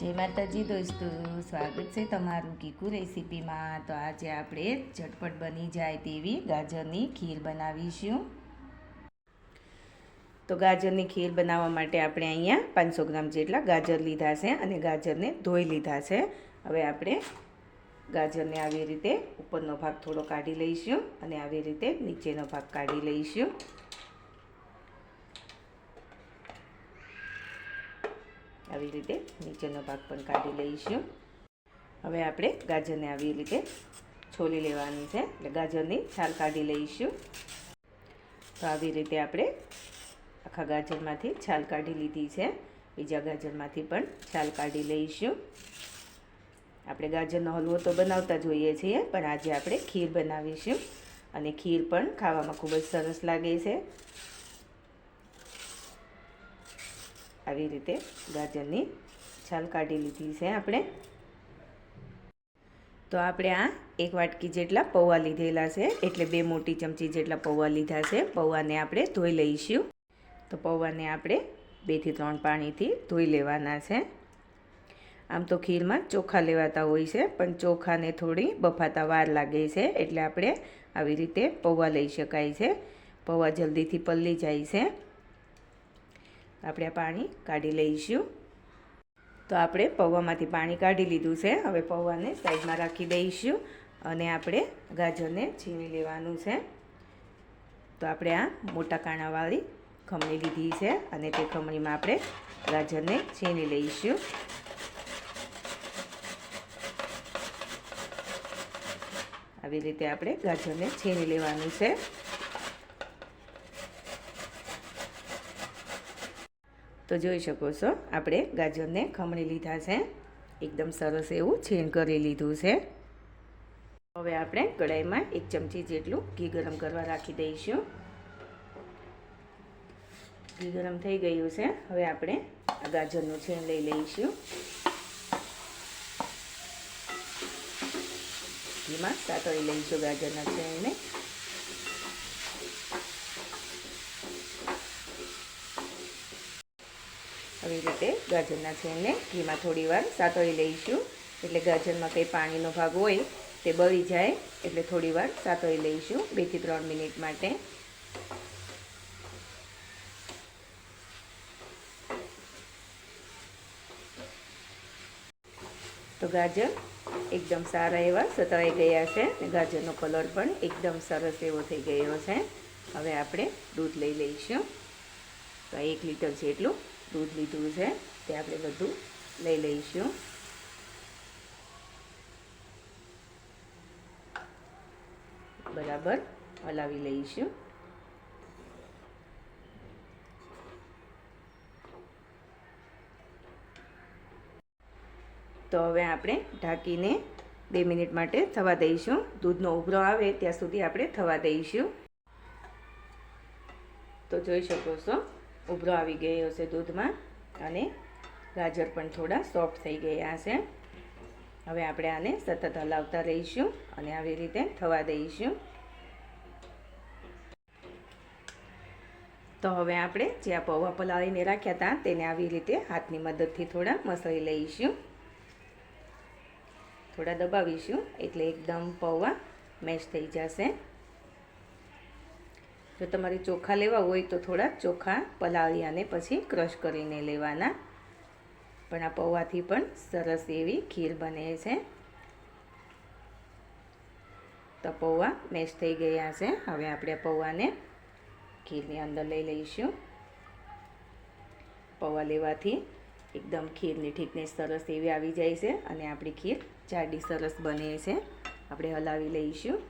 જય માતાજી દોસ્તો, સ્વાગત છે તમારું કીકુ રેસીપીમાં. તો આજે આપણે ઝટપટ બની જાય તેવી ગાજરની ખીર બનાવીશું. તો ગાજરની ખીર બનાવવા માટે આપણે અહીંયા પાંચસો ગ્રામ જેટલા ગાજર લીધા છે અને ગાજરને ધોઈ લીધા છે. હવે આપણે ગાજરને આવી રીતે ઉપરનો ભાગ થોડો કાઢી લઈશું અને આવી રીતે નીચેનો ભાગ કાઢી લઈશું. આવી રીતે નીચેનો ભાગ પણ કાઢી લઈશું. હવે આપણે ગાજરને આવી રીતે છોલી લેવાની છે. એટલે ગાજરની છાલ કાઢી લઈશું. તો આવી રીતે આપણે આખા ગાજરમાંથી છાલ કાઢી લીધી છે. બીજા ગાજરમાંથી પણ છાલ કાઢી લઈશું. આપણે ગાજરનો હલવો તો બનાવતા જોઈએ છીએ, પણ આજે આપણે ખીર બનાવીશું. અને ખીર પણ ખાવામાં ખૂબ જ સરસ લાગે છે. આવી રીતે ગાજરની છાલ કાઢી લીધી છે આપણે. તો આપણે આ એક વાટકી જેટલા પૌવા લીધેલા છે, એટલે બે મોટી ચમચી જેટલા પૌવા લીધા છે. પૌવાને આપણે ધોઈ લઈશું. તો પૌવાને આપણે બેથી ત્રણ પાણીથી ધોઈ લેવાના છે. આમ તો ખીરમાં ચોખા લેવાતા હોય છે, પણ ચોખાને થોડી બફાતા વાર લાગે છે, એટલે આપણે આવી રીતે પૌવા લઈ શકાય છે. પૌવા જલ્દીથી પલળી જાય છે. આપણે આ પાણી કાઢી લઈશું. તો આપણે પૌવામાંથી પાણી કાઢી લીધું છે. હવે પૌવાને સાઈડમાં રાખી દઈશું અને આપણે ગાજરને છીણી લેવાનું છે. તો આપણે આ મોટા કાણાવાળી ખમણી લીધી છે અને તે ખમણીમાં આપણે ગાજરને છીણી લઈશું. આવી રીતે આપણે ગાજરને છીણી લેવાનું છે. તો જોઈ શકો છો, આપણે ગાજરને ખમણી લીધા છે. એકદમ સરસ એવું છીણ કરી લીધું છે. હવે આપણે કઢાઈમાં એક ચમચી જેટલું ઘી ગરમ કરવા રાખી દઈશું. ઘી ગરમ થઈ ગયું છે, હવે આપણે આ ગાજરનું છીણ લઈ લઈશું. ઘીમાં સાતળી લઈશું ગાજરના છીણને. આવી રીતે ગાજરના છીણને ઘીમાં થોડી વાર સાતળી લઈશું. એટલે ગાજરમાં કંઈ પાણીનો ભાગ હોય તે બળી જાય એટલે થોડીવાર સાતોળી લઈશું બેથી ત્રણ મિનિટ માટે. તો ગાજર એકદમ સારા એવા સતળાઈ ગયા છે અને ગાજરનો કલર પણ એકદમ સરસ એવો થઈ ગયો છે. હવે આપણે દૂધ લઈ લઈશું. તો એક લીટર જેટલું દૂધ લીધું છે, તે આપણે બધું લઈ લઈશું. બરાબર, હલાવી લઈશું. તો હવે આપણે ઢાંકીને બે મિનિટ માટે થવા દઈશું. દૂધનો ઉભરો આવે ત્યાં સુધી આપણે થવા દઈશું. તો જોઈ શકો છો ઉભરો આવી ગયો છે દૂધમાં અને ગાજર પણ થોડા સોફ્ટ થઈ ગયા છે. હવે આપણે આને સતત હલાવતા રહીશું અને આવી રીતે થવા દઈશું. તો હવે આપણે જે આ પૌવા પલાળીને રાખ્યા હતા તેને આવી રીતે હાથની મદદથી થોડા મસળી લઈશું. થોડા દબાવીશું એટલે એકદમ પૌવા મેશ થઈ જશે. જો તમારે ચોખા લેવા હોય તો થોડા ચોખા પલાળી અને પછી ક્રશ કરીને લેવાના. પણ આ પૌવાથી પણ સરસ એવી ખીર બને છે. તો પૌવા મેશ થઈ ગયા છે. હવે આપણે પૌવાને ખીરની અંદર લઈ લઈશું. પૌવા લેવાથી એકદમ ખીરની ઠીકનેસ સરસ એવી આવી જાય છે અને આપણી ખીર જાડી સરસ બને છે. આપણે હલાવી લઈશું.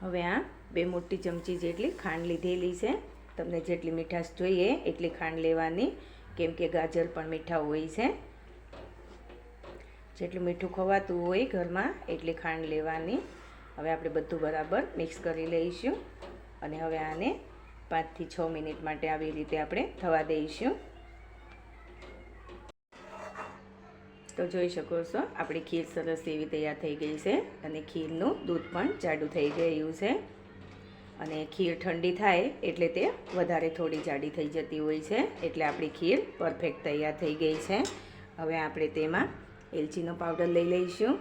હવે આ બે મોટી ચમચી જેટલી ખાંડ લીધેલી છે. તમને જેટલી મીઠાશ જોઈએ એટલી ખાંડ લેવાની, કેમ કે ગાજર પણ મીઠા હોય છે. જેટલું મીઠું ખવાતું હોય ઘરમાં એટલી ખાંડ લેવાની. હવે આપણે બધું બરાબર મિક્સ કરી લઈશું અને હવે આને પાંચથી છ મિનિટ માટે આવી રીતે આપણે થવા દઈશું. તો જોઈ શકો છો, આપણી ખીર સરસ એવી તૈયાર થઈ ગઈ છે અને ખીરનું દૂધ પણ જાડું થઈ ગયું છે. અને ખીર ઠંડી થાય એટલે તે વધારે થોડી જાડી થઈ જતી હોય છે, એટલે આપણી ખીર પરફેક્ટ તૈયાર થઈ ગઈ છે. હવે આપણે તેમાં એલચીનો પાવડર લઈ લઈશું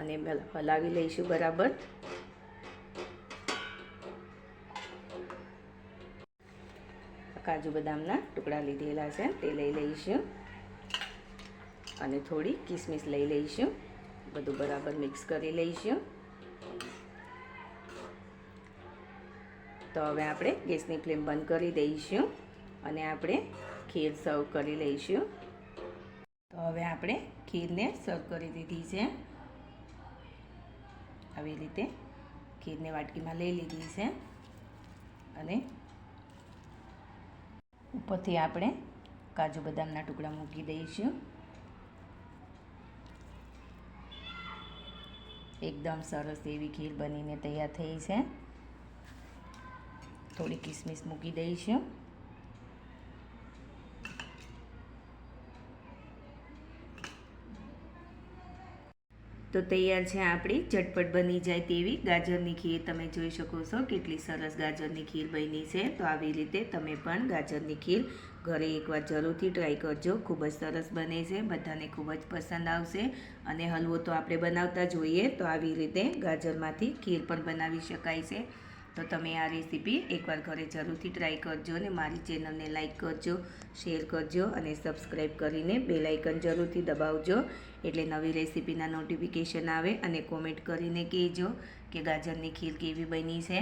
અને હલાવી લઈશું બરાબર. કાજુ બદામના ટુકડા લીધેલા છે, તે લઈ લઈશું. અને થોડી કિસમિસ લઈ લઈશું. બધું બરાબર મિક્સ કરી લઈશું. તો હવે આપણે ગેસની ફ્લેમ બંધ કરી દઈશું અને આપણે ખીર સર્વ કરી લઈશું. તો હવે આપણે ખીરને સર્વ કરી દીધી છે. આવી રીતે ખીરને વાટકીમાં લઈ લીધી છે અને ઉપરથી આપણે કાજુ બદામના ટુકડા મૂકી દઈશું. એકદમ સરસ એવી ખીર બનીને તૈયાર થઈ છે. થોડી કિસમિસ મૂકી દઈશું તો તૈયાર છે આપણી, ઝટપટ બની જાય તેવી ગાજરની ખીર તમે જોઈ શકો છો, કેટલી સરસ ગાજરની ખીર બની છે. તો આવી રીતે તમે પણ ગાજરની ખીર ઘરે એકવાર જરૂરથી ટ્રાય કરજો. ખૂબ જ સરસ બને છે, બધાને ખૂબ જ પસંદ આવશે. અને હલવો તો આપણે બનાવતા જોઈએ તો આવી રીતે ગાજરમાંથી ખીર પણ બનાવી શકાય છે. તો તમે આ રેસીપી એકવાર ઘરે જરૂરથી ટ્રાય કરજો અને મારી ચેનલને લાઇક કરજો શેર કરજો અને સબસ્ક્રાઈબ કરીને બે લાઇકન જરૂરથી દબાવજો. એટલે નવી રેસીપીના નોટિફિકેશન આવે અને કોમેન્ટ કરીને કહેજો કે ગાજરની ખીર કેવી બની છે.